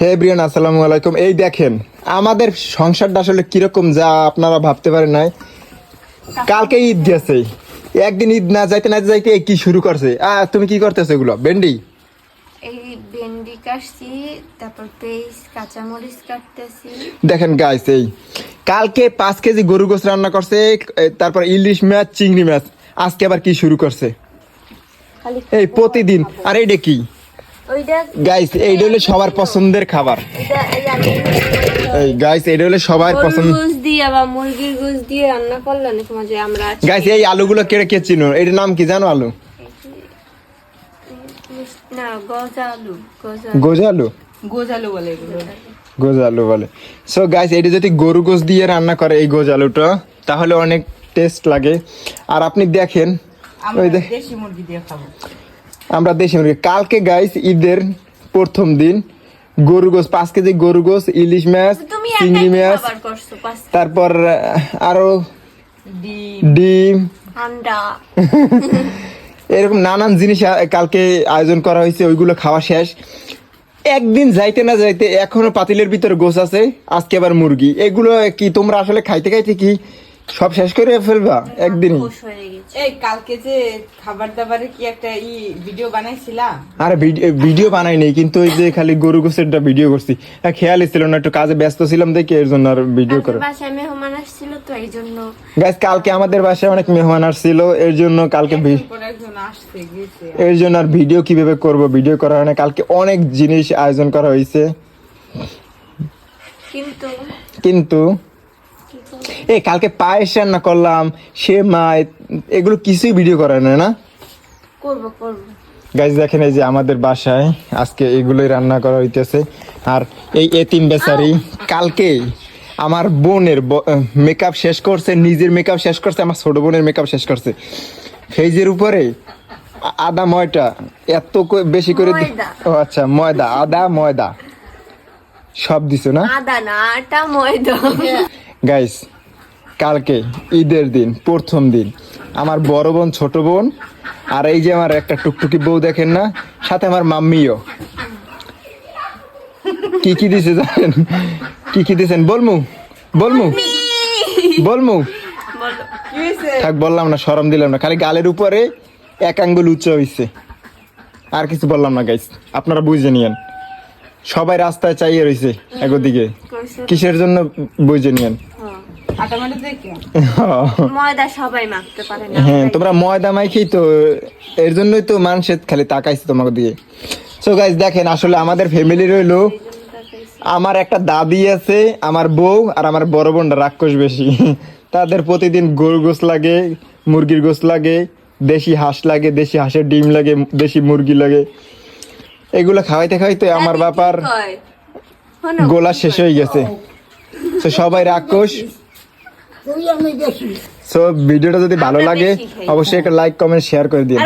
হে Brian আসসালামু আলাইকুম। এই দেখেন আমাদের সংসারটা আসলে কীরকম যা আপনারা ভাবতে পারেন নাই। কালকে ঈদ গেছে। একদিন ঈদ না যাইতে না যাইতে কি শুরু করছে? আহ তুমি কি করতেছো এগুলো? এই ভেন্ডি কাটছি তারপর পেঁয়াজ কাঁচামরিচ কাটতেছি। দেখেন গাইস এই কালকে পাঁচ কেজি গরু গোস রান্না করছে তারপর ইলিশ মাছ চিংড়ি মাছ আজকে আবার কি শুরু করছে? এই প্রতিদিন। আর এইটা কি? গাইস এইটা হলো সবার পছন্দের খাবার। এই গাইস এইটা হলো সবার পছন্দ গোস দিয়ে বা মুরগির গোস দিয়ে রান্না করলে অনেক মজা আমরা গাইস এই আলুগুলো কেড়ে কে চিনো? এটার নাম কি জানো আলু? না গজা আলু গজা গোজা আলু? বলে এগুলো। গোজ আলু বলে। সো গাইস এটা যদি গরু গোস দিয়ে রান্না করে এই গোজ আলুটা তাহলে অনেক টেস্ট লাগে। আর আপনি দেখেন আমরা ওই দেখ দেশি মুরগি দিয়ে খাব। আমরা দেশি মুরগি কালকে গাইস ঈদের প্রথম দিন গরু গোস পাঁচ কেজি গরু গোস ইলিশ মাছ চিংড়ি মাছ তারপর আরও ডিম। ডিম। এরকম নানান জিনিস কালকে আয়োজন করা হয়েছে ওইগুলো খাওয়া শেষ। একদিন যাইতে না যাইতে এখনও পাতিলের ভিতরে গোছ আছে আজকে আবার মুরগি। এগুলো কি তোমরা আসলে খাইতে খাইতে কি সব শেষ করে ফেলবা একদিনই। হয়ে গেছে। এই কালকে যে খাবার দাবারে কি একটা ই ভিডিও বানাইছিলাম? আর ভিডিও ভিডিও বানাই নেই কিন্তু ওই যে খালি গরু গোছেরটা ভিডিও করছি। আর খেয়ালই ছিল না একটু কাজে ব্যস্ত ছিলাম দেখে এর জন্য আর ভিডিও করে। আমাদের বাসায় মেহমান আসছিল তো এই জন্য। গাইস কালকে আমাদের বাসায় অনেক মেহমান আসছিল এর জন্য কালকে এর জন্য আর ভিডিও কীভাবে করব ভিডিও করা হয় না কালকে অনেক জিনিস আয়োজন করা হয়েছে। কিন্তু কিন্তু এই কালকে পায়েস রান্না করলাম সে মা এগুলো কিছুই ভিডিও করে না না? করব করব। গাইজ দেখেন এই যে আমাদের বাসায় আজকে এগুলোই রান্না করা হইতেছে। আর এই এতিম বেচারি কালকে আমার বোনের মেকআপ শেষ করছে নিজের মেকআপ শেষ করছে আমার ছোট বোনের মেকআপ শেষ করছে। ফেজের উপরে আদা ময়দা এত বেশি করে ও আচ্ছা ময়দা আদা ময়দা। সব দিছো না? আদা না আটা ময়দা। গাইস কালকে ঈদের দিন প্রথম দিন। আমার বড় বোন ছোট বোন আর এই যে আমার একটা টুকটুকি বউ দেখেন না সাথে আমার মাম্মিও। কি কি দিছে জানেন? কি কি দিছেন? বলমু বলমু বলমু। হয়েছে থাক বললাম না সরম দিলাম না। খালি গালের উপরে এক আঙ্গুল উচ্চ হইছে। আর কিছু বললাম না গাইস আপনারা বুঝে নিয়েন। সবাই রাস্তায় চাইয়ে রইছে একদিকে। কিসের জন্য বুঝে নিয়েন? ময়দা সবাই মাখতে পারে না। হ্যাঁ তোমরা ময়দা তো এর জন্যই তো খালি তাকাইছে তোমাকে দিয়ে। সো গাইজ দেখেন আসলে আমাদের ফ্যামিলি রইল। আমার একটা দাদি আছে আমার বউ আর আমার বড় বোনটা রাক্ষস বেশি। তাদের প্রতিদিন গরু গোস লাগে মুরগির গোস লাগে দেশি হাঁস লাগে দেশি হাঁসের ডিম লাগে দেশি মুরগি লাগে। এগুলো খাওয়াইতে খাওয়াইতে আমার বাপার গোলা শেষ হয়ে গেছে। তো সবাই রাক্ষস। সো ভিডিওটা যদি ভালো লাগে অবশ্যই একটা লাইক কমেন্ট শেয়ার করে দিন